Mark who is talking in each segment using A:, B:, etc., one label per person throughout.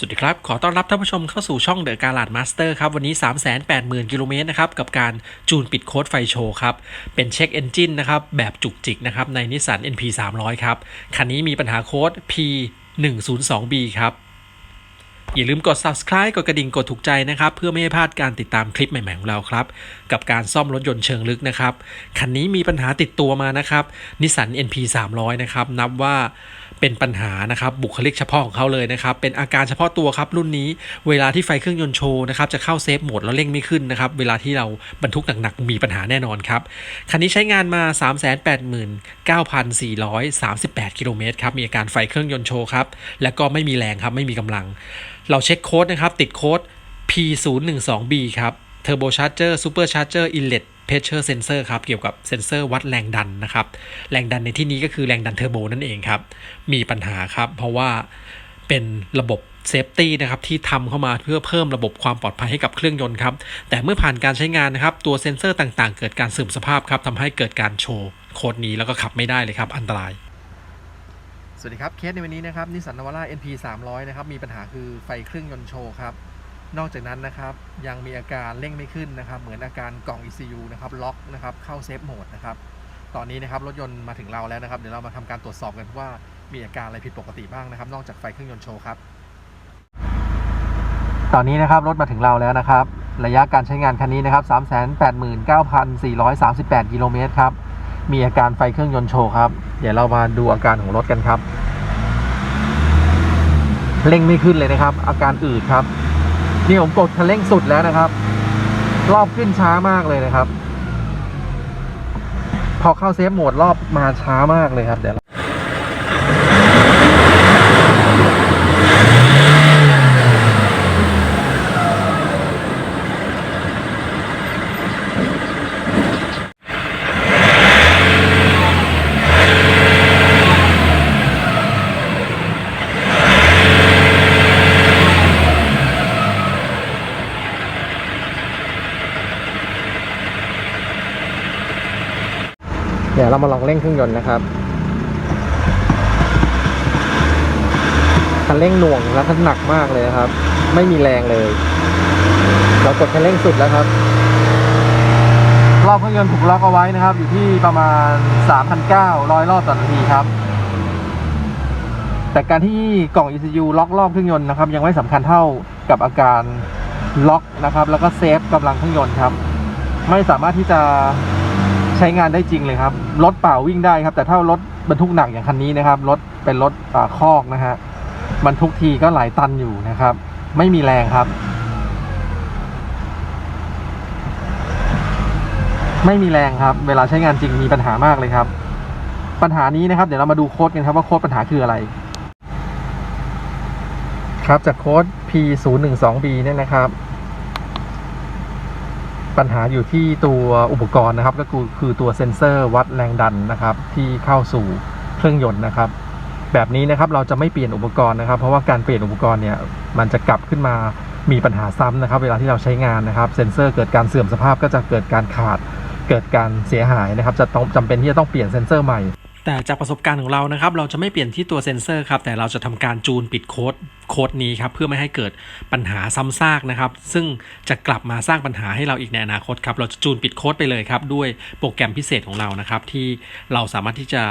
A: สวัสดีครับ ขอต้อนรับท่านผู้ชมเข้าสู่ช่องเดอะการ์ลาดมาสเตอร์ครับวันนี้ 380,000 กิโลเมตรนะครับกับการจูนปิดโค้ดไฟโชว์ครับ เป็นเช็คเอนจินนะครับ แบบจุกจิกนะครับ ในนิสสัน NP 300ครับ คันนี้มีปัญหาโค้ด P 1 0 2 B ครับ อย่าลืมกด subscribe กดกระดิ่งกดถูกใจนะครับ เพื่อไม่ให้พลาดการติดตามคลิปใหม่ๆของเราครับ กับการซ่อมรถยนต์เชิงลึกนะครับคันนี้มีปัญหาติดตัวมานะครับนิสสัน NP 300นะครับนับว่า เป็นปัญหานะครับบุคลิกเฉพาะของเขาเลยนะครับเป็นอาการเฉพาะตัวครับรุ่นนี้เวลาที่ไฟเครื่องยนต์โชว์นะครับจะเข้าเซฟโหมดแล้วเร่งไม่ขึ้นนะครับเวลาที่เราบรรทุกหนักๆมีปัญหาแน่นอนครับคันนี้ใช้งานมา 389,438 กิโลเมตรครับมีอาการไฟเครื่องยนต์โชว์ครับแล้วก็ไม่มีแรงครับไม่มีกำลัง เราเช็คโค้ดนะครับติดโค้ด P012B ครับ Turbo Charger Super Charger Inlet Pressure Sensor ครับ เกี่ยวกับเซนเซอร์วัดแรงดันนะครับ แรงดันในที่นี้ก็คือแรงดันเทอร์โบนั่นเองครับ มีปัญหาครับ เพราะว่าเป็นระบบเซฟตี้นะครับที่ทำเข้ามาเพื่อเพิ่มระบบความปลอดภัยให้กับเครื่องยนต์ครับ แต่เมื่อผ่านการใช้งานนะครับ ตัวเซ็นเซอร์ต่างๆ เกิดการเสื่อมสภาพครับทำให้เกิดการโชว์โค้ดนี้แล้วก็ขับไม่ได้เลยครับอันตราย สวัสดีครับ เคสในวันนี้นะครับนิสสันนวาร่า NP 300 นะครับ มีปัญหาคือไฟเครื่องยนต์โชว์ครับ นอกจากนั้นนะครับยังมีอาการเร่งไม่ขึ้นนะครับ เหมือนอาการกล่อง ECU นะครับล็อกนะครับเข้าเซฟโหมดนะครับตอนนี้นะครับรถยนต์มาถึงเราแล้วนะครับเดี๋ยวเรามาทำการตรวจสอบกันว่ามีอาการอะไรผิดปกติบ้างนะครับ นอกจากไฟเครื่องยนต์โชว์ครับ ตอนนี้นะครับรถมาถึงเราแล้วนะครับ ระยะการใช้งานคันนี้นะครับ 389,438 กิโลเมตรครับ มีอาการไฟเครื่องยนต์โชว์ครับ เดี๋ยวเรามาดูอาการของรถกันครับ เร่งไม่ขึ้นเลยนะครับ อาการอืดครับ นี่ผมกดคันเร่งสุดแล้วนะครับ รอบขึ้นช้ามากเลยนะครับ พอเข้าเซฟโหมดรอบมาช้ามากเลยครับเดี๋ยว เดี๋ยวเรามาลองเร่งเครื่องยนต์นะครับคันเร่งหน่วงและคันหนักมากเลยครับ ไม่มีแรงเลย เรากดคันเร่งสุดแล้วครับ รอบเครื่องยนต์ถูกล็อกเอาไว้นะครับ อยู่ที่ประมาณ 3,900 รอบต่อนาทีครับ แต่การที่กล่อง ECU ล็อกรอบเครื่องยนต์นะครับ ยังไม่สำคัญเท่ากับอาการล็อกนะครับ แล้วก็เซฟกำลังเครื่องยนต์ครับ ไม่สามารถที่จะ ใช้งานได้จริงเลยครับ รถเปล่าวิ่งได้ครับ แต่ถ้ารถบรรทุกหนักอย่างคันนี้นะครับรถเป็นรถอคอกนะฮะบรรทุกทีก็หลายตันอยู่นะครับ ไม่มีแรงครับ ไม่มีแรงครับ เวลาใช้งานจริงมีปัญหามากเลยครับ ปัญหานี้นะครับ เดี๋ยวเรามาดูโค้ดกันครับว่าโค้ดปัญหาคืออะไร ครับจากโค้ด P012B เนี่ยนะครับ ปัญหาอยู่ที่ตัวอุปกรณ์นะครับ ก็คือคือตัวเซ็นเซอร์วัดแรงดันนะครับ ที่เข้าสู่เครื่องยนต์นะครับ แบบนี้นะครับเราจะไม่เปลี่ยนอุปกรณ์นะครับ เพราะว่าการเปลี่ยนอุปกรณ์เนี่ยมันจะกลับขึ้นมามีปัญหาซ้ำนะครับ เวลาที่เราใช้งานนะครับ เซ็นเซอร์เกิดการเสื่อมสภาพก็จะเกิดการขาด เกิดการเสียหายนะครับ จะต้องจำเป็นที่จะต้องเปลี่ยนเซ็นเซอร์ใหม่ แต่จากประสบการณ์ของเรานะครับ เราจะไม่เปลี่ยนที่ตัวเซ็นเซอร์ครับแต่เราจะทำการจูนปิดโค้ดโค้ดนี้ครับเพื่อไม่ให้เกิดปัญหาซ้ำซากนะครับ ซึ่งจะกลับมาสร้างปัญหาให้เราอีกในอนาคตครับเราจะจูนปิดโค้ดไปเลยครับด้วยโปรแกรมพิเศษของเรานะครับ ที่เราสามารถที่จะ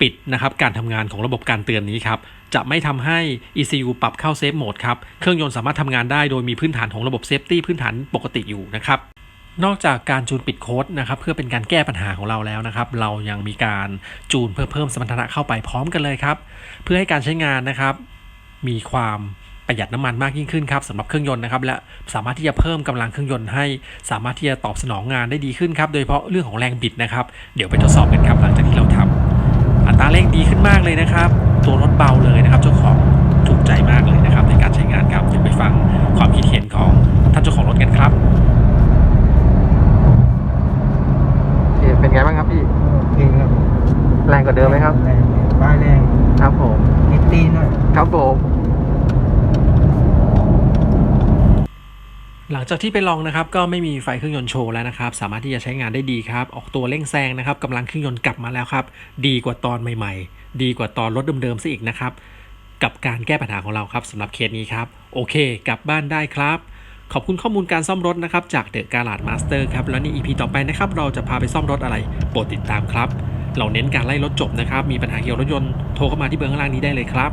A: ปิดนะครับการทำงานของระบบการเตือนนี้ครับจะไม่ทำให้ ECU ปรับเข้าเซฟโหมดครับเครื่องยนต์สามารถทำงานได้โดยมีพื้นฐานของระบบเซฟตี้พื้นฐานปกติอยู่นะครับ นอกจากการจูนปิดโค้ดนะครับเพื่อเป็นการแก้ปัญหาของเราแล้วนะครับ เรายังมีการจูนเพื่อเพิ่มสมรรถนะเข้าไปพร้อมกันเลยครับ เพื่อให้การใช้งานนะครับ มีความประหยัดน้ำมันมากยิ่งขึ้นครับสำหรับเครื่องยนต์นะครับและสามารถที่จะเพิ่มกำลังเครื่องยนต์ให้ สามารถที่จะตอบสนองงานได้ดีขึ้นครับโดยเฉพาะเรื่องของแรงบิดนะครับเดี๋ยวไปทดสอบกันครับหลังจากที่เราทำอัตราเร่งดีขึ้นมากเลยนะครับ ตัวรถเบาเลยนะครับ เจ้าของถูกใจมากเลยนะครับ ในการใช้งานครับเดี๋ยวไปฟังความคิดเห็นของท่านเจ้าของรถกันครับ เป็นไงบ้างครับพี่
B: เองครับ
A: แรงกว่าเดิมไหมครับ
B: แรงป้ายแรง
A: ครับผม
B: นิดตีนหน่อย
A: ครับผม หลังจากที่ไปลองนะครับก็ไม่มีไฟเครื่องยนต์โชว์แล้วนะครับ สามารถที่จะใช้งานได้ดีครับ ออกตัวเร่งแซงนะครับกำลังเครื่องยนต์กลับมาแล้วครับ ดีกว่าตอนใหม่ ๆ ดีกว่าตอนรถเดิมๆซะอีกนะครับ กับการแก้ปัญหาของเราครับสำหรับเคสนี้ครับ โอเค กลับบ้านได้ครับ ขอบคุณข้อมูลการซ่อมรถนะครับจากเดอะการาดมาสเตอร์ครับแล้วใน EP ต่อไปนะครับเราจะพาไปซ่อมรถอะไรโปรดติดตามครับเราเน้นการไล่รถจบนะครับมีปัญหาเกี่ยวกับรถยนต์โทรเข้ามาที่เบอร์ข้างล่างนี้ได้เลยครับ